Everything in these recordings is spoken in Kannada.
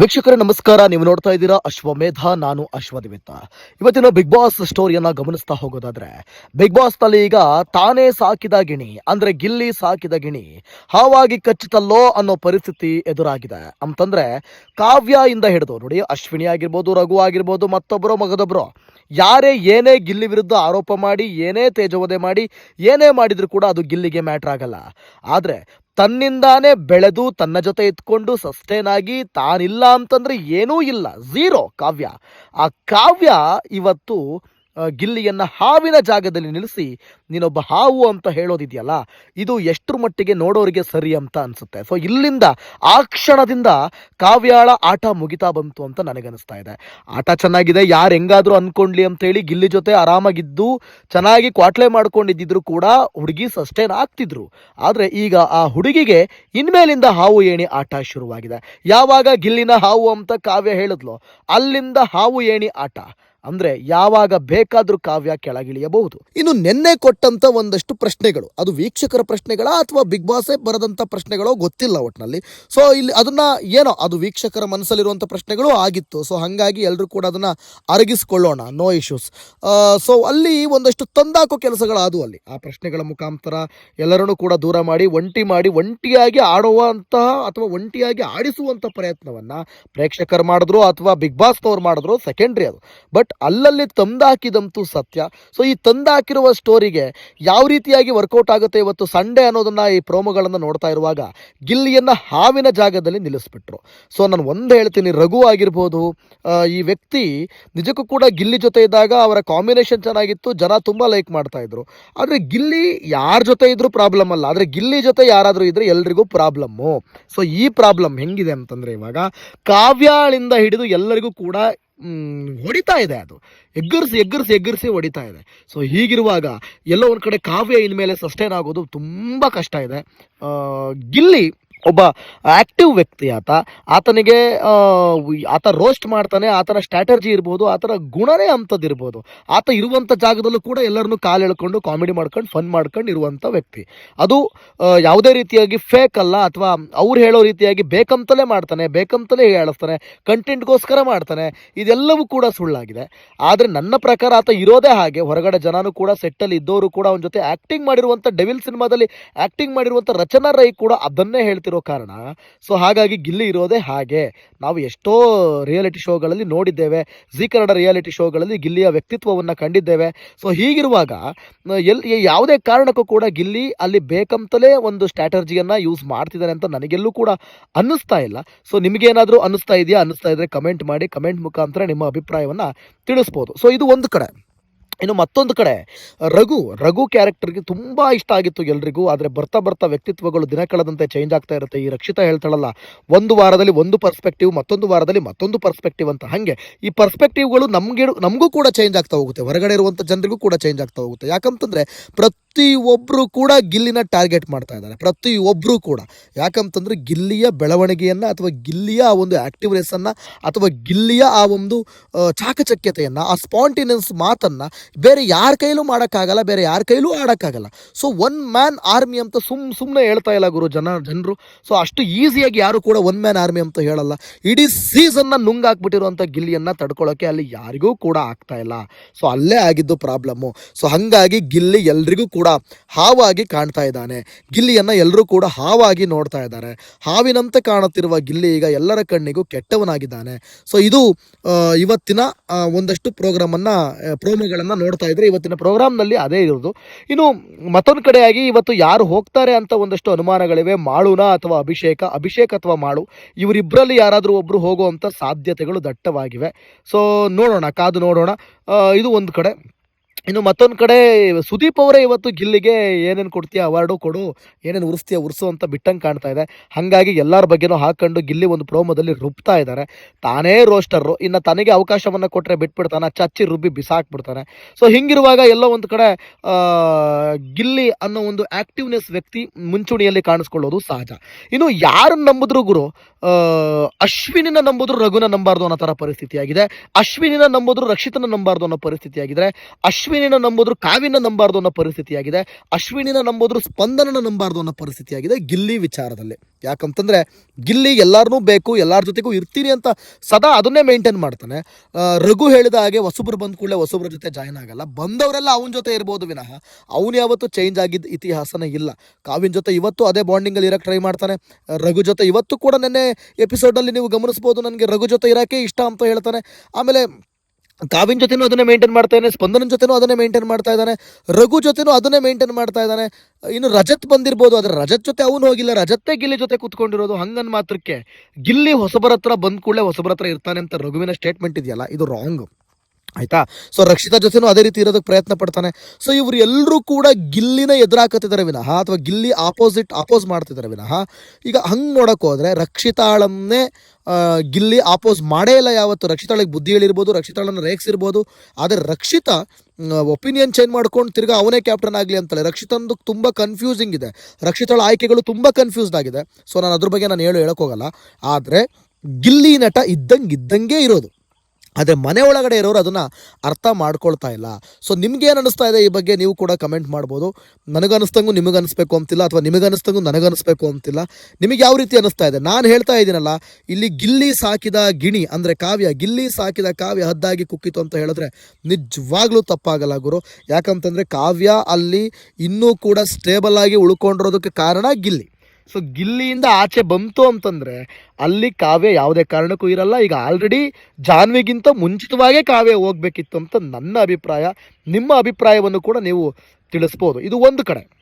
ವೀಕ್ಷಕರೇ, ನಮಸ್ಕಾರ. ನೀವು ನೋಡ್ತಾ ಇದ್ದೀರಾ ಅಶ್ವಮೇಧ, ನಾನು ಅಶ್ವದಿವಿತ್ತ. ಇವತ್ತಿನ ಬಿಗ್ ಬಾಸ್ ಸ್ಟೋರಿಯನ್ನ ಗಮನಿಸ್ತಾ ಹೋಗೋದಾದ್ರೆ ಬಿಗ್ ಬಾಸ್ನಲ್ಲಿ ಈಗ ತಾನೇ ಸಾಕಿದ ಗಿಣಿ, ಅಂದ್ರೆ ಗಿಲ್ಲಿ ಸಾಕಿದ ಗಿಣಿ, ಹಾವಾಗಿ ಕಚ್ಚಿತಲ್ಲೋ ಅನ್ನೋ ಪರಿಸ್ಥಿತಿ ಎದುರಾಗಿದೆ. ಅಂತಂದ್ರೆ, ಕಾವ್ಯ ಇಂದ ಹಿಡಿದು, ನೋಡಿ, ಅಶ್ವಿನಿ ಆಗಿರ್ಬೋದು, ರಘು ಆಗಿರ್ಬೋದು ಮತ್ತೊಬ್ಬರು ಮಗದೊಬ್ಬರು ಯಾರೇ ಏನೇ ಗಿಲ್ಲಿ ವಿರುದ್ಧ ಆರೋಪ ಮಾಡಿ, ಏನೇ ತೇಜವದೆ ಮಾಡಿ, ಏನೇ ಮಾಡಿದ್ರು ಕೂಡ ಅದು ಗಿಲ್ಲಿಗೆ ಮ್ಯಾಟ್ರ್ ಆಗಲ್ಲ. ಆದ್ರೆ ತನ್ನಿಂದಾನೇ ಬೆಳೆದು ತನ್ನ ಜೊತೆ ಇದ್ಕೊಂಡು ಸಸ್ಟೇನ್ ಆಗಿ ತಾನಿಲ್ಲ ಅಂತಂದ್ರೆ ಏನೂ ಇಲ್ಲ. ಝೀರೋ ಕಾವ್ಯ. ಆ ಕಾವ್ಯ ಇವತ್ತು ಗಿಲ್ಲಿಯನ್ನ ಹಾವಿನ ಜಾಗದಲ್ಲಿ ನಿಲ್ಲಿಸಿ, ನೀನೊಬ್ಬ ಹಾವು ಅಂತ ಹೇಳೋದಿದೆಯಲ್ಲ, ಇದು ಎಷ್ಟರ ಮಟ್ಟಿಗೆ ನೋಡೋರಿಗೆ ಸರಿ ಅಂತ ಅನಿಸುತ್ತೆ. ಸೊ ಇಲ್ಲಿಂದ ಆ ಕ್ಷಣದಿಂದ ಕಾವ್ಯಾಳ ಆಟ ಮುಗಿತಾ ಬಂತು ಅಂತ ನನಗನ್ನಿಸ್ತಾ ಇದೆ. ಆಟ ಚೆನ್ನಾಗಿದೆ, ಯಾರು ಹೆಂಗಾದರೂ ಅಂದ್ಕೊಂಡ್ಲಿ ಅಂತೇಳಿ ಗಿಲ್ಲಿ ಜೊತೆ ಆರಾಮಾಗಿದ್ದು, ಚೆನ್ನಾಗಿ ಕ್ವಾಟ್ಲೆ ಮಾಡ್ಕೊಂಡಿದ್ದಿದ್ರು ಕೂಡ ಹುಡುಗಿ ಸಸ್ಟೇನ್ ಆಗ್ತಿದ್ರು. ಆದರೆ ಈಗ ಆ ಹುಡುಗಿಗೆ ಇನ್ಮೇಲಿಂದ ಹಾವು ಏಣಿ ಆಟ ಶುರುವಾಗಿದೆ. ಯಾವಾಗ ಗಿಲ್ಲಿನ ಹಾವು ಅಂತ ಕಾವ್ಯ ಹೇಳಿದ್ಲು, ಅಲ್ಲಿಂದ ಹಾವು ಏಣಿ ಆಟ. ಅಂದ್ರೆ ಯಾವಾಗ ಬೇಕಾದ್ರೂ ಕಾವ್ಯ ಕೆಳಗಿಳಿಯಬಹುದು. ಇನ್ನು ನಿನ್ನೆ ಕೊಟ್ಟಂತ ಒಂದಷ್ಟು ಪ್ರಶ್ನೆಗಳು. ಅದು ವೀಕ್ಷಕರ ಪ್ರಶ್ನೆಗಳ ಅಥವಾ ಬಿಗ್ ಬಾಸ್ ಬರೆದಂತ ಪ್ರಶ್ನೆಗಳೋ ಗೊತ್ತಿಲ್ಲ ಒಟ್ಟಿನಲ್ಲಿ ಸೊ ಇಲ್ಲಿ ಅದನ್ನ ಏನೋ, ಅದು ವೀಕ್ಷಕರ ಮನಸ್ಸಲ್ಲಿರುವಂತ ಪ್ರಶ್ನೆಗಳು ಆಗಿತ್ತು. ಸೊ ಹಂಗಾಗಿ ಎಲ್ಲರೂ ಕೂಡ ಅದನ್ನ ಅರಗಿಸ್ಕೊಳ್ಳೋಣ. ನೋ ಇಶ್ಯೂಸ್ ಸೊ ಅಲ್ಲಿ ಒಂದಷ್ಟು ತಂದಾಕೋ ಕೆಲಸಗಳಾದವು ಅಲ್ಲಿ. ಆ ಪ್ರಶ್ನೆಗಳ ಮುಖಾಂತರ ಎಲ್ಲರನ್ನೂ ಕೂಡ ದೂರ ಮಾಡಿ, ಒಂಟಿ ಮಾಡಿ, ಒಂಟಿಯಾಗಿ ಆಡುವಂತಹ ಅಥವಾ ಒಂಟಿಯಾಗಿ ಆಡಿಸುವಂತ ಪ್ರಯತ್ನವನ್ನ ಪ್ರೇಕ್ಷಕರು ಮಾಡಿದ್ರು ಅಥವಾ ಬಿಗ್ ಬಾಸ್ನವ್ರು ಮಾಡಿದ್ರು ಸೆಕೆಂಡ್ರಿ ಅದು. ಬಟ್ ಅಲ್ಲಲ್ಲಿ ತಂದಾಕಿದಂತೂ ಸತ್ಯ. ಸೊ ಈ ತಂದಾಕಿರುವ ಸ್ಟೋರಿಗೆ ಯಾವ ರೀತಿಯಾಗಿ ವರ್ಕೌಟ್ ಆಗುತ್ತೆ ಇವತ್ತು ಸಂಡೇ ಅನ್ನೋದನ್ನ ಈ ಪ್ರೋಮೋಗಳನ್ನು ನೋಡ್ತಾ ಇರುವಾಗ ಗಿಲ್ಲಿಯನ್ನ ಹಾವಿನ ಜಾಗದಲ್ಲಿ ನಿಲ್ಲಿಸ್ಬಿಟ್ರು. ಸೊ ನಾನು ಒಂದು ಹೇಳ್ತೀನಿ, ರಘು ಆಗಿರ್ಬೋದು ಈ ವ್ಯಕ್ತಿ ನಿಜಕ್ಕೂ ಕೂಡ ಗಿಲ್ಲಿ ಜೊತೆ ಇದ್ದಾಗ ಅವರ ಕಾಂಬಿನೇಷನ್ ಚೆನ್ನಾಗಿತ್ತು, ಜನ ತುಂಬಾ ಲೈಕ್ ಮಾಡ್ತಾ ಇದ್ರು. ಆದ್ರೆ ಗಿಲ್ಲಿ ಯಾರ ಜೊತೆ ಇದ್ರೂ ಪ್ರಾಬ್ಲಮ್ ಅಲ್ಲ. ಆದ್ರೆ ಗಿಲ್ಲಿ ಜೊತೆ ಯಾರಾದರೂ ಇದ್ದರೆ ಎಲ್ರಿಗೂ ಪ್ರಾಬ್ಲಮ್ಮು ಸೊ ಈ ಪ್ರಾಬ್ಲಮ್ ಹೆಂಗಿದೆ ಅಂತಂದ್ರೆ ಇವಾಗ ಕಾವ್ಯಾಳಿಂದ ಹಿಡಿದು ಎಲ್ಲರಿಗೂ ಕೂಡ ಹೊಡಿತಾ ಇದೆ ಅದು. ಎಗ್ಗರಿಸಿ ಎಗ್ಗರಿಸಿ ಎಗ್ಗರಿಸಿ ಹೊಡಿತಾ ಇದೆ. ಸೊ ಹೀಗಿರುವಾಗ ಎಲ್ಲೋ ಒಂದು ಕಡೆ ಕಾವ್ಯ ಇನ್ಮೇಲೆ ಸಸ್ಟೈನ್ ಆಗೋದು ತುಂಬಾ ಕಷ್ಟ ಇದೆ. ಗಿಲ್ಲಿ ಒಬ್ಬ ಆಕ್ಟಿವ್ ವ್ಯಕ್ತಿ ಆತ. ಆತನಿಗೆ ಆತ ರೋಸ್ಟ್ ಮಾಡ್ತಾನೆ, ಆತನ ಸ್ಟ್ರಾಟರ್ಜಿ ಇರ್ಬೋದು, ಆತನ ಗುಣನೇ ಅಂಥದ್ದಿರ್ಬೋದು. ಆತ ಇರುವಂಥ ಜಾಗದಲ್ಲೂ ಕೂಡ ಎಲ್ಲರನ್ನೂ ಕಾಲು ಎಳ್ಕೊಂಡು ಕಾಮಿಡಿ ಮಾಡ್ಕೊಂಡು ಫನ್ ಮಾಡ್ಕೊಂಡು ಇರುವಂಥ ವ್ಯಕ್ತಿ. ಅದು ಯಾವುದೇ ರೀತಿಯಾಗಿ ಫೇಕ್ ಅಲ್ಲ, ಅಥವಾ ಅವ್ರು ಹೇಳೋ ರೀತಿಯಾಗಿ ಬೇಕಂತಲೇ ಮಾಡ್ತಾನೆ, ಬೇಕಂತಲೇ ಹೇಳಿಸ್ತಾನೆ ಕಂಟೆಂಟ್ಗೋಸ್ಕರ ಮಾಡ್ತಾನೆ, ಇದೆಲ್ಲವೂ ಕೂಡ ಸುಳ್ಳಾಗಿದೆ. ಆದರೆ ನನ್ನ ಪ್ರಕಾರ ಆತ ಇರೋದೇ ಹಾಗೆ, ಹೊರಗಡೆ ಜನನೂ ಕೂಡ ಸೆಟ್ಟಲ್ಲಿ ಇದ್ದವರು ಕೂಡ ಅವನ ಜೊತೆ ಆ್ಯಕ್ಟಿಂಗ್ ಮಾಡಿರುವಂಥ ಡೆವಿಲ್ ಸಿನಿಮಾದಲ್ಲಿ ಆ್ಯಕ್ಟಿಂಗ್ ಮಾಡಿರುವಂಥ ರಚನಾ ರೈ ಕೂಡ ಅದನ್ನೇ ಹೇಳ್ತಿರೋ ಕಾರಣ. ಸೊ ಹಾಗಾಗಿ ಗಿಲ್ಲಿ ಇರೋದೇ ಹಾಗೆ. ನಾವು ಎಷ್ಟೋ ರಿಯಾಲಿಟಿ ಶೋಗಳಲ್ಲಿ ನೋಡಿದ್ದೇವೆ. ಜಿ ಕನ್ನಡ ರಿಯಾಲಿಟಿ ಶೋಗಳಲ್ಲಿ ಗಿಲ್ಲಿಯ ವ್ಯಕ್ತಿತ್ವವನ್ನು ಕಂಡಿದ್ದೇವೆ. ಸೊ ಹೀಗಿರುವಾಗ ಎಲ್ಲಿ ಎಲ್ ಯಾವುದೇ ಕಾರಣಕ್ಕೂ ಕೂಡ ಗಿಲ್ಲಿ ಅಲ್ಲಿ ಬೇಕಂತಲೇ ಒಂದು ಸ್ಟ್ರಾಟರ್ಜಿಯನ್ನು ಯೂಸ್ ಮಾಡ್ತಿದ್ದಾನೆ ಅಂತ ನನಗೆಲ್ಲೂ ಕೂಡ ಅನ್ನಿಸ್ತಾ ಇಲ್ಲ. ಸೊ ನಿಮಗೇನಾದರೂ ಅನ್ನಿಸ್ತಾ ಇದೆಯಾ? ಅನ್ನಿಸ್ತಾ ಇದ್ದರೆ ಕಮೆಂಟ್ ಮಾಡಿ. ಕಮೆಂಟ್ ಮುಖಾಂತರ ನಿಮ್ಮ ಅಭಿಪ್ರಾಯವನ್ನು ತಿಳಿಸ್ಬೋದು. ಸೊ ಇದು ಒಂದು ಕಡೆ. ಇನ್ನು ಮತ್ತೊಂದು ಕಡೆ, ರಘು ರಘು ಕ್ಯಾರೆಕ್ಟರ್ಗೆ ತುಂಬ ಇಷ್ಟ ಆಗಿತ್ತು ಎಲ್ರಿಗೂ, ಆದರೆ ಬರ್ತಾ ಬರ್ತಾ ವ್ಯಕ್ತಿತ್ವಗಳು ದಿನ ಕಳೆದಂತೆ ಚೇಂಜ್ ಆಗ್ತಾ ಇರುತ್ತೆ. ಈ ರಕ್ಷಿತಾ ಹೇಳ್ತಾಳಲ್ಲ, ಒಂದು ವಾರದಲ್ಲಿ ಒಂದು ಪರ್ಸ್ಪೆಕ್ಟಿವ್ ಮತ್ತೊಂದು ವಾರದಲ್ಲಿ ಮತ್ತೊಂದು ಪರ್ಸ್ಪೆಕ್ಟಿವ್ ಅಂತ. ಹಾಗೆ, ಈ ಪರ್ಸ್ಪೆಕ್ಟಿವ್ಗಳು ನಮಗೆ, ನಮಗೂ ಕೂಡ ಚೇಂಜ್ ಆಗ್ತಾ ಹೋಗುತ್ತೆ. ಹೊರಗಡೆ ಇರುವಂಥ ಜನರಿಗೂ ಕೂಡ ಚೇಂಜ್ ಆಗ್ತಾ ಹೋಗುತ್ತೆ. ಯಾಕಂತಂದರೆ ಪ್ರತಿಯೊಬ್ಬರು ಕೂಡ ಗಿಲ್ಲಿನ ಟಾರ್ಗೆಟ್ ಮಾಡ್ತಾ ಇದ್ದಾರೆ. ಪ್ರತಿಯೊಬ್ಬರು ಕೂಡ. ಯಾಕಂತಂದರೆ ಗಿಲ್ಲಿಯ ಬೆಳವಣಿಗೆಯನ್ನು ಅಥವಾ ಗಿಲ್ಲಿಯ ಆ ಒಂದು ಆ್ಯಕ್ಟಿವ್ನೆಸ್ಸನ್ನು ಅಥವಾ ಗಿಲ್ಲಿಯ ಆ ಒಂದು ಚಾಕಚಕ್ಯತೆಯನ್ನು, ಆ ಸ್ಪಾಂಟಿನೆನ್ಸ್ ಮಾತನ್ನು ಬೇರೆ ಯಾರ ಕೈಲೂ ಮಾಡೋಕ್ಕಾಗಲ್ಲ, ಬೇರೆ ಯಾರ ಕೈಲೂ ಆಡೋಕ್ಕಾಗಲ್ಲ. ಸೊ ಒನ್ ಮ್ಯಾನ್ ಆರ್ಮಿ ಅಂತ ಸುಮ್ ಸುಮ್ಮನೆ ಹೇಳ್ತಾ ಇಲ್ಲ ಗುರು ಜನ, ಜನರು. ಸೊ ಅಷ್ಟು ಈಸಿಯಾಗಿ ಯಾರು ಕೂಡ ಒನ್ ಮ್ಯಾನ್ ಆರ್ಮಿ ಅಂತ ಹೇಳಲ್ಲ. ಇಡೀ ಸೀಸನ್ನ ನುಂಗಾಕ್ಬಿಟ್ಟಿರುವಂಥ ಗಿಲ್ಲಿಯನ್ನು ತಡ್ಕೊಳ್ಳೋಕ್ಕೆ ಅಲ್ಲಿ ಯಾರಿಗೂ ಕೂಡ ಆಗ್ತಾ ಇಲ್ಲ. ಸೊ ಅಲ್ಲೇ ಆಗಿದ್ದು ಪ್ರಾಬ್ಲಮ್ಮು ಸೊ ಹಾಗಾಗಿ ಗಿಲ್ಲಿ ಎಲ್ರಿಗೂ ಕೂಡ ಹಾವಾಗಿ ಕಾಣ್ತಾ ಇದ್ದಾನೆ. ಗಿಲ್ಲಿಯನ್ನು ಎಲ್ಲರೂ ಕೂಡ ಹಾವಾಗಿ ನೋಡ್ತಾ ಇದ್ದಾರೆ. ಹಾವಿನಂತೆ ಕಾಣುತ್ತಿರುವ ಗಿಲ್ಲಿ ಈಗ ಎಲ್ಲರ ಕಣ್ಣಿಗೂ ಕೆಟ್ಟವನಾಗಿದ್ದಾನೆ. ಸೊ ಇದು ಇವತ್ತಿನ ಒಂದಷ್ಟು ಪ್ರೋಗ್ರಾಮನ್ನು ಪ್ರೋಮೋಗಳನ್ನು ನೋಡ್ತಾ ಇದ್ದರೆ ಇವತ್ತಿನ ಪ್ರೋಗ್ರಾಮ್ನಲ್ಲಿ ಅದೇ ಇರೋದು ಇನ್ನು ಮತ್ತೊಂದು ಕಡೆಯಾಗಿ ಇವತ್ತು ಯಾರು ಹೋಗ್ತಾರೆ ಅಂತ ಒಂದಷ್ಟು ಅನುಮಾನಗಳಿವೆ. ಮಾಳುನ ಅಥವಾ ಅಭಿಷೇಕ ಅಭಿಷೇಕ ಅಥವಾ ಮಾಳು ಇವರಿಬ್ಬರಲ್ಲಿ ಯಾರಾದರೂ ಒಬ್ಬರು ಹೋಗುವಂಥ ಸಾಧ್ಯತೆಗಳು ದಟ್ಟವಾಗಿವೆ. ಸೊ ನೋಡೋಣ, ಕಾದು ನೋಡೋಣ. ಇದು ಒಂದು ಕಡೆ. ಇನ್ನು ಮತ್ತೊಂದು ಕಡೆ ಸುದೀಪ್ ಅವರೇ ಇವತ್ತು ಗಿಲ್ಲಿಗೆ ಏನೇನು ಕೊಡ್ತೀಯ ಅವಾರ್ಡು ಕೊಡು, ಏನೇನು ಉರಿಸ್ತೀಯ ಉರ್ಸು ಅಂತ ಬಿಟ್ಟಂಗೆ ಕಾಣ್ತಾ ಇದೆ. ಹಾಗಾಗಿ ಎಲ್ಲರ ಬಗ್ಗೆನೂ ಹಾಕೊಂಡು ಗಿಲ್ಲಿ ಒಂದು ಪ್ರೋಮೋದಲ್ಲಿ ರುಬ್ತಾ ಇದ್ದಾರೆ ತಾನೇ ರೋಸ್ಟರು ಇನ್ನು ತನಗೆ ಅವಕಾಶವನ್ನು ಕೊಟ್ಟರೆ ಬಿಟ್ಬಿಡ್ತಾನೆ, ಚಚ್ಚಿ ರುಬ್ಬಿ ಬಿಸಾಕ್ಬಿಡ್ತಾನೆ. ಸೊ ಹಿಂಗಿರುವಾಗ ಎಲ್ಲೋ ಒಂದು ಕಡೆ ಗಿಲ್ಲಿ ಅನ್ನೋ ಒಂದು ಆ್ಯಕ್ಟಿವ್ನೆಸ್ ವ್ಯಕ್ತಿ ಮುಂಚೂಣಿಯಲ್ಲಿ ಕಾಣಿಸ್ಕೊಳ್ಳೋದು ಸಹಜ. ಇನ್ನು ಯಾರನ್ನು ನಂಬಿದ್ರು ಗುರು ಅಶ್ವಿನಿನ ನಂಬಿದ್ರು ರಘುನ ನಂಬಾರ್ದು ಅನ್ನೋ ಥರ ಪರಿಸ್ಥಿತಿಯಾಗಿದೆ. ಅಶ್ವಿನಿನ ನಂಬಿದ್ರು ರಕ್ಷಿತನ ನಂಬಾರ್ದು ಅನ್ನೋ ಪರಿಸ್ಥಿತಿಯಾಗಿದೆ. ಅಶ್ವಿನಿ ಅಶ್ವಿನಿನ ನಂಬೋದ್ರು ಕಾವಿನ ನಂಬಾರ್ದು ಅನ್ನೋ ಪರಿಸ್ಥಿತಿಯಾಗಿದೆ. ಅಶ್ವಿನಿನ ನಂಬೋದ್ರು ಸ್ಪಂದನನ ನಂಬಾರ್ದು ಅನ್ನೋ ಪರಿಸ್ಥಿತಿಯಾಗಿದೆ ಗಿಲ್ಲಿ ವಿಚಾರದಲ್ಲಿ. ಯಾಕಂತಂದ್ರೆ ಗಿಲ್ಲಿ ಎಲ್ಲಾರನ್ನೂ ಬೇಕು, ಎಲ್ಲರ ಜೊತೆಗೂ ಇರ್ತೀನಿ ಅಂತ ಸದಾ ಅದನ್ನೇ ಮೇಂಟೈನ್ ಮಾಡ್ತಾನೆ. ರಘು ಹೇಳಿದ ಹಾಗೆ ಹೊಸಬ್ರು ಬಂದ ಕೂಡಲೇ ಹೊಸಬ್ರ ಜೊತೆ ಜಾಯ್ನ್ ಆಗಲ್ಲ. ಬಂದವರೆಲ್ಲ ಅವನ ಜೊತೆ ಇರ್ಬೋದು ವಿನಃ. ಅವನು ಯಾವತ್ತೂ ಚೇಂಜ್ ಆಗಿದ್ದ ಇತಿಹಾಸನೇ ಇಲ್ಲ. ಕಾವಿನ ಜೊತೆ ಇವತ್ತು ಅದೇ ಬಾಂಡಿಂಗಲ್ಲಿ ಇರೋಕ್ಕೆ ಟ್ರೈ ಮಾಡ್ತಾನೆ. ರಘು ಜೊತೆ ಇವತ್ತು ಕೂಡ ನೆನ್ನೆ ಎಪಿಸೋಡಲ್ಲಿ ನೀವು ಗಮನಿಸ್ಬೋದು, ನನಗೆ ರಘು ಜೊತೆ ಇರೋಕ್ಕೆ ಇಷ್ಟ ಅಂತ ಹೇಳ್ತಾನೆ. ಆಮೇಲೆ ಕಾವಿನ ಜೊತೆನೂ ಅದನ್ನೇ ಮೇಂಟೈನ್ ಮಾಡ್ತಾ ಇದ್ದಾನೆ ಸ್ಪಂದನ ಜೊತೆನೂ ಅದನ್ನೇ ಮೇಂಟೈನ್ ಮಾಡ್ತಾ ಇದ್ದಾನೆ, ರಘು ಜೊತೆನೂ ಅದನ್ನೇ ಮೇಂಟೈನ್ ಮಾಡ್ತಾ ಇದ್ದಾನೆ. ಇನ್ನು ರಜತ್ ಬಂದಿರ್ಬೋದು, ಆದರೆ ರಜತ್ ಜೊತೆ ಅವನು ಹೋಗಿಲ್ಲ, ರಜತ್ತೆ ಗಿಲ್ಲಿ ಜೊತೆ ಕೂತ್ಕೊಂಡಿರೋದು ಹಂಗನ್ ಮಾತ್ರಕ್ಕೆ. ಗಿಲ್ಲಿ ಹೊಸಬರ ಹತ್ರ ಬಂದ ಕೂಡಲೇ ಹೊಸಬರ ಹತ್ರ ಇರ್ತಾನೆ ಅಂತ ರಘುವಿನ ಸ್ಟೇಟ್ಮೆಂಟ್ ಇದೆಯಲ್ಲ, ಇದು ರಾಂಗ್ ಆಯ್ತಾ? ಸೊ ರಕ್ಷಿತಾ ಜೊತೆನೂ ಅದೇ ರೀತಿ ಇರೋದಕ್ಕೆ ಪ್ರಯತ್ನ ಪಡ್ತಾನೆ. ಸೊ ಇವರು ಎಲ್ಲರೂ ಕೂಡ ಗಿಲ್ಲಿನ ಎದುರಾಕತ್ತಿದ್ದಾರೆ ವಿನಃ, ಅಥವಾ ಗಿಲ್ಲಿ ಆಪೋಸಿಟ್ ಅಪೋಸ್ ಮಾಡ್ತಿದ್ದಾರೆ ವಿನಃ. ಈಗ ಹಂಗೆ ನೋಡಕ್ಕೆ ಹೋದ್ರೆ ರಕ್ಷಿತಾಳನ್ನೇ ಗಿಲ್ಲಿ ಆಪೋಸ್ ಮಾಡೇ ಇಲ್ಲ ಯಾವತ್ತು. ರಕ್ಷಿತಾಳಿಗೆ ಬುದ್ಧಿ ಹೇಳಿರ್ಬೋದು ರಕ್ಷಿತಾಳನ್ನು ರೇಗಿಸಿರ್ಬೋದು. ಆದರೆ ರಕ್ಷಿತಾ ಒಪಿನಿಯನ್ ಚೇಂಜ್ ಮಾಡ್ಕೊಂಡು ತಿರ್ಗಾ ಅವನೇ ಕ್ಯಾಪ್ಟನ್ ಆಗಲಿ ಅಂತಾಳೆ ರಕ್ಷಿತಂದು ತುಂಬ ಕನ್ಫ್ಯೂಸಿಂಗ್ ಇದೆ. ರಕ್ಷಿತಾಳ ಆಯ್ಕೆಗಳು ತುಂಬ ಕನ್ಫ್ಯೂಸ್ಡ್ ಆಗಿದೆ. ಸೊ ನಾನು ಅದ್ರ ಬಗ್ಗೆ ನಾನು ಹೇಳು ಹೇಳೋಕ್ಕೋಗಲ್ಲ ಆದರೆ ಗಿಲ್ಲಿ ನಟ ಇದ್ದಂಗೆ ಇದ್ದಂಗೆ ಇರೋದು. ಆದರೆ ಮನೆ ಒಳಗಡೆ ಇರೋರು ಅದನ್ನು ಅರ್ಥ ಮಾಡ್ಕೊಳ್ತಾ ಇಲ್ಲ. ಸೊ ನಿಮ್ಗೇನು ಅನಿಸ್ತಾ ಇದೆ ಈ ಬಗ್ಗೆ ನೀವು ಕೂಡ ಕಮೆಂಟ್ ಮಾಡ್ಬೋದು. ನನಗನ್ನಿಸ್ದಂಗು ನಿಮಗೆ ಅನಿಸ್ಬೇಕು ಅಂತಿಲ್ಲ ಅಥವಾ ನಿಮಗನ್ನಿಸ್ದಂಗೂ ನನಗನ್ನಿಸ್ಬೇಕು ಅಂತಿಲ್ಲ. ನಿಮಗೆ ಯಾವ ರೀತಿ ಅನಿಸ್ತಾ ಇದೆ? ನಾನು ಹೇಳ್ತಾ ಇದ್ದೀನಲ್ಲ, ಇಲ್ಲಿ ಗಿಲ್ಲಿ ಸಾಕಿದ ಗಿಣಿ ಅಂದರೆ ಕಾವ್ಯ, ಗಿಲ್ಲಿ ಸಾಕಿದ ಕಾವ್ಯ ಹದ್ದಾಗಿ ಕುಕ್ಕಿತು ಅಂತ ಹೇಳಿದ್ರೆ ನಿಜವಾಗ್ಲೂ ತಪ್ಪಾಗಲ್ಲ ಗುರು. ಯಾಕಂತಂದರೆ ಕಾವ್ಯ ಅಲ್ಲಿ ಇನ್ನೂ ಕೂಡ ಸ್ಟೇಬಲ್ ಆಗಿ ಉಳ್ಕೊಂಡಿರೋದಕ್ಕೆ ಕಾರಣ ಗಿಲ್ಲಿ. ಸೊ ಗಿಲ್ಲಿಯಿಂದ ಆಚೆ ಬಂತು ಅಂತಂದ್ರೆ ಅಲ್ಲಿ ಕಾವ್ಯ ಯಾವುದೇ ಕಾರಣಕ್ಕೂ ಇರಲ್ಲ. ಈಗ ಆಲ್ರೆಡಿ ಜಾನ್ವಿಗಿಂತ ಮುಂಚಿತವಾಗೇ ಕಾವ್ಯ ಹೋಗ್ಬೇಕಿತ್ತು ಅಂತ ನನ್ನ ಅಭಿಪ್ರಾಯ. ನಿಮ್ಮ ಅಭಿಪ್ರಾಯವನ್ನು ಕೂಡ ನೀವು ತಿಳಿಸ್ಬೋದು. ಇದು ಒಂದು ಕಡೆ.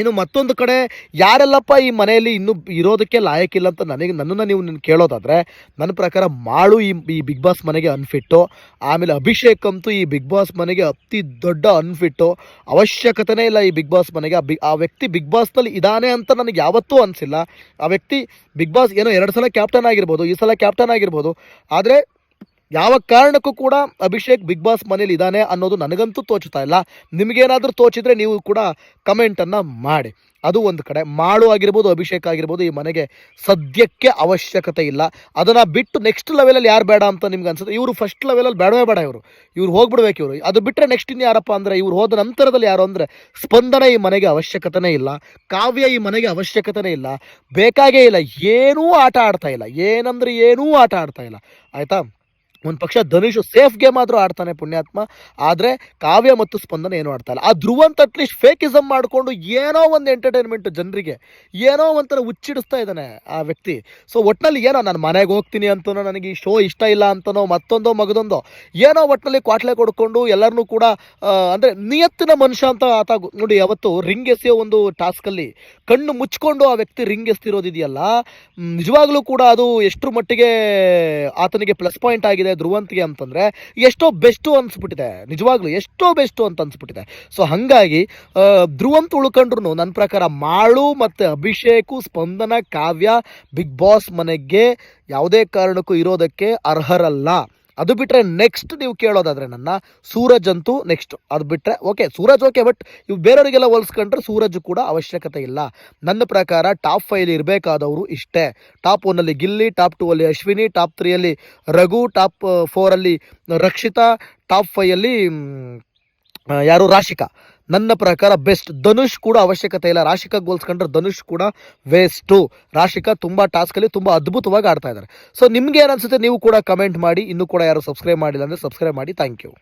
ಇನ್ನು ಮತ್ತೊಂದು ಕಡೆ, ಯಾರೆಲ್ಲಪ್ಪ ಈ ಮನೆಯಲ್ಲಿ ಇನ್ನೂ ಇರೋದಕ್ಕೆ ಲಾಯಕ್ಕಿಲ್ಲ ಅಂತ ನನಗೆ, ನನ್ನನ್ನು ನೀವು ನಿನ್ನ ಕೇಳೋದಾದರೆ, ನನ್ನ ಪ್ರಕಾರ ಮಾಳು ಈ ಈ ಬಿಗ್ ಬಾಸ್ ಮನೆಗೆ ಅನ್ಫಿಟ್ಟು ಆಮೇಲೆ ಅಭಿಷೇಕ್ ಅಂತೂ ಈ ಬಿಗ್ ಬಾಸ್ ಮನೆಗೆ ಅತಿ ದೊಡ್ಡ ಅನ್ಫಿಟ್ಟು ಅವಶ್ಯಕತೆನೇ ಇಲ್ಲ ಈ ಬಿಗ್ ಬಾಸ್ ಮನೆಗೆ. ಆ ಆ ವ್ಯಕ್ತಿ ಬಿಗ್ ಬಾಸ್ನಲ್ಲಿ ಇದ್ದಾನೆ ಅಂತ ನನಗೆ ಯಾವತ್ತೂ ಅನಿಸಿಲ್ಲ. ಆ ವ್ಯಕ್ತಿ ಬಿಗ್ ಬಾಸ್ ಏನೋ ಎರಡು ಸಲ ಕ್ಯಾಪ್ಟನ್ ಆಗಿರ್ಬೋದು, ಈ ಸಲ ಕ್ಯಾಪ್ಟನ್ ಆಗಿರ್ಬೋದು. ಆದರೆ ಯಾವ ಕಾರಣಕ್ಕೂ ಕೂಡ ಅಭಿಷೇಕ್ ಬಿಗ್ ಬಾಸ್ ಮನೇಲಿ ಇದ್ದಾನೆ ಅನ್ನೋದು ನನಗಂತೂ ತೋಚುತ್ತಾ ಇಲ್ಲ. ನಿಮಗೇನಾದರೂ ತೋಚಿದ್ರೆ ನೀವು ಕೂಡ ಕಮೆಂಟನ್ನು ಮಾಡಿ. ಅದು ಒಂದು ಕಡೆ. ಮಾಡು ಆಗಿರ್ಬೋದು, ಅಭಿಷೇಕ್ ಆಗಿರ್ಬೋದು, ಈ ಮನೆಗೆ ಸದ್ಯಕ್ಕೆ ಅವಶ್ಯಕತೆ ಇಲ್ಲ. ಅದನ್ನು ಬಿಟ್ಟು ನೆಕ್ಸ್ಟ್ ಲೆವೆಲಲ್ಲಿ ಯಾರು ಬೇಡ ಅಂತ ನಿಮ್ಗೆ ಅನ್ಸುತ್ತೆ? ಇವರು ಫಸ್ಟ್ ಲೆವೆಲಲ್ಲಿ ಬೇಡವೇ ಬೇಡ ಇವರು. ಇವ್ರು ಹೋಗ್ಬಿಡ್ಬೇಕು ಇವರು. ಅದು ಬಿಟ್ಟರೆ ನೆಕ್ಸ್ಟ್ ಇನ್ನು ಯಾರಪ್ಪ ಅಂದರೆ ಇವ್ರು ಹೋದ ನಂತರದಲ್ಲಿ ಯಾರು ಅಂದರೆ ಸ್ಪಂದನೆ ಈ ಮನೆಗೆ ಅವಶ್ಯಕತೆನೇ ಇಲ್ಲ. ಕಾವ್ಯ ಈ ಮನೆಗೆ ಅವಶ್ಯಕತೆನೇ ಇಲ್ಲ. ಬೇಕಾಗೇ ಇಲ್ಲ. ಏನೂ ಆಟ ಆಡ್ತಾ ಇಲ್ಲ. ಏನಂದ್ರೆ ಏನೂ ಆಟ ಆಡ್ತಾ ಇಲ್ಲ. ಆಯಿತಾ? ಒಂದು ಪಕ್ಷ ಧನುಷ್ ಸೇಫ್ ಗೇಮ್ ಆದರೂ ಆಡ್ತಾನೆ ಪುಣ್ಯಾತ್ಮ, ಆದರೆ ಕಾವ್ಯ ಮತ್ತು ಸ್ಪಂದನ ಏನು ಆಡ್ತಾ ಆ ಧ್ರುವಂತ ಅಟ್ಲೀಸ್ಟ್ ಫೇಕಿಸಮ್ ಮಾಡಿಕೊಂಡು ಏನೋ ಒಂದು ಎಂಟರ್ಟೈನ್ಮೆಂಟ್ ಜನರಿಗೆ, ಏನೋ ಒಂಥರ ಹುಚ್ಚಿಡಿಸ್ತಾ ಇದ್ದಾನೆ ಆ ವ್ಯಕ್ತಿ. ಸೊ ಒಟ್ಟಿನಲ್ಲಿ ಏನೋ, ನಾನು ಮನೆಗೆ ಹೋಗ್ತೀನಿ ಅಂತನೋ ನನಗೆ ಈ ಶೋ ಇಷ್ಟ ಇಲ್ಲ ಅಂತನೋ, ಮತ್ತೊಂದೋ, ಮಗದೊಂದೋ, ಏನೋ ಒಟ್ಟಿನಲ್ಲಿ ಕ್ವಾಟ್ಲೆ ಕೊಡ್ಕೊಂಡು ಎಲ್ಲರನ್ನೂ ಕೂಡ ಅಂದರೆ ನಿಯತ್ತಿನ ಮನುಷ್ಯ ಅಂತ ಆತ ನೋಡಿ ಯಾವತ್ತು ರಿಂಗ್ ಎಸೆಯೋ ಒಂದು ಟಾಸ್ಕಲ್ಲಿ ಕಣ್ಣು ಮುಚ್ಕೊಂಡು ಆ ವ್ಯಕ್ತಿ ರಿಂಗ್ ಎಸ್ತಿರೋದಿದೆಯಲ್ಲ, ನಿಜವಾಗಲೂ ಕೂಡ ಅದು ಎಷ್ಟರ ಮಟ್ಟಿಗೆ ಆತನಿಗೆ ಪ್ಲಸ್ ಪಾಯಿಂಟ್ ಆಗಿದೆ ಧ್ರುವಂತಿಗೆ ಅಂತಂದರೆ ಎಷ್ಟೋ ಬೆಸ್ಟು ಅನಿಸ್ಬಿಟ್ಟಿದೆ. ನಿಜವಾಗ್ಲೂ ಎಷ್ಟೋ ಬೆಸ್ಟು ಅಂತ ಅನಿಸ್ಬಿಟ್ಟಿದೆ. ಸೊ ಹಾಗಾಗಿ ಧ್ರುವಂತ ಉಳ್ಕೊಂಡ್ರು ನನ್ನ ಪ್ರಕಾರ ಮಾಳು ಮತ್ತು ಅಭಿಷೇಕು, ಸ್ಪಂದನ, ಕಾವ್ಯ, ಬಿಗ್ ಬಾಸ್ ಮನೆಗೆ ಯಾವುದೇ ಕಾರಣಕ್ಕೂ ಇರೋದಕ್ಕೆ ಅರ್ಹರಲ್ಲ. ಅದು ಬಿಟ್ಟರೆ ನೆಕ್ಸ್ಟ್ ನೀವು ಕೇಳೋದಾದರೆ ನನ್ನ ಸೂರಜ್ ಅಂತೂ ನೆಕ್ಸ್ಟ್ ಅದು ಬಿಟ್ಟರೆ ಓಕೆ ಸೂರಜ್ ಓಕೆ ಬಟ್ ಇವು ಬೇರೆಯವರಿಗೆಲ್ಲ ಹೋಲಿಸ್ಕೊಂಡ್ರೆ ಸೂರಜ್ ಕೂಡ ಅವಶ್ಯಕತೆ ಇಲ್ಲ. ನನ್ನ ಪ್ರಕಾರ ಟಾಪ್ ಫೈವ್ ಇರಬೇಕಾದವರು ಇಷ್ಟೇ. ಟಾಪ್ ಒನ್ನಲ್ಲಿ ಗಿಲ್ಲಿ ಟಾಪ್ ಟೂ ಅಲ್ಲಿ ಅಶ್ವಿನಿ ಟಾಪ್ ತ್ರೀಯಲ್ಲಿ ರಘು ಟಾಪ್ ಫೋರಲ್ಲಿ ರಕ್ಷಿತಾ ಟಾಪ್ ಫೈಯಲ್ಲಿ ಯಾರು? ರಾಶಿಕಾ. ನನ್ನ ಪ್ರಕಾರ ಬೆಸ್ಟ್. ಧನುಷ್ ಕೂಡ ಅವಶ್ಯಕತೆ ಇಲ್ಲ. ರಾಶಿಕಾ ಹೋಲ್ಸ್ಕೊಂಡ್ರೆ ಧನುಷ್ ಕೂಡ ವೇಸ್ಟು ರಾಶಿಕಾ ತುಂಬ ಟಾಸ್ಕಲ್ಲಿ ತುಂಬ ಅದ್ಭುತವಾಗಿ ಆಡ್ತಾ ಇದ್ದಾರೆ. ಸೊ ನಿಮ್ಗೆ ಏನು ಅನ್ಸುತ್ತೆ ನೀವು ಕೂಡ ಕಮೆಂಟ್ ಮಾಡಿ. ಇನ್ನೂ ಕೂಡ ಯಾರು ಸಬ್ಸ್ಕ್ರೈಬ್ ಮಾಡಿಲ್ಲ ಅಂದರೆ ಸಬ್ಸ್ಕ್ರೈಬ್ ಮಾಡಿ. Thank you